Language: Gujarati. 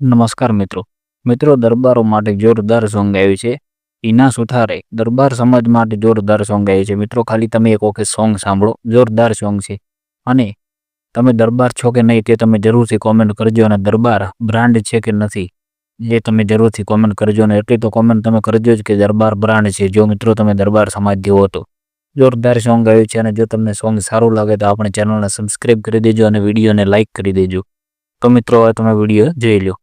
નમસ્કાર મિત્રો. મિત્રો, દરબારો માટે જોરદાર સોંગ આવ્યું છે. ઈના સુથારે દરબાર સમાજ માટે જોરદાર સોંગ આવ્યું છે. મિત્રો, ખાલી તમે એક વખત સોંગ સાંભળો. જોરદાર સોંગ છે. અને તમે દરબાર છો કે નહીં તે તમે જરૂરથી કોમેન્ટ કરજો અને દરબાર બ્રાન્ડ છે કે નથી એ તમે જરૂરથી કોમેન્ટ કરજો અને એટલી તો કોમેન્ટ તમે કરજો જ કે દરબાર બ્રાન્ડ છે. જો મિત્રો, તમે દરબાર સમાજ જેવો તો જોરદાર સોંગ આવ્યું છે અને જો તમને સોંગ સારું લાગે તો આપણે ચેનલને સબસ્ક્રાઈબ કરી દેજો અને વિડીયોને લાઇક કરી દેજો. તો મિત્રો, હવે તમે વીડિયો જોઈ લો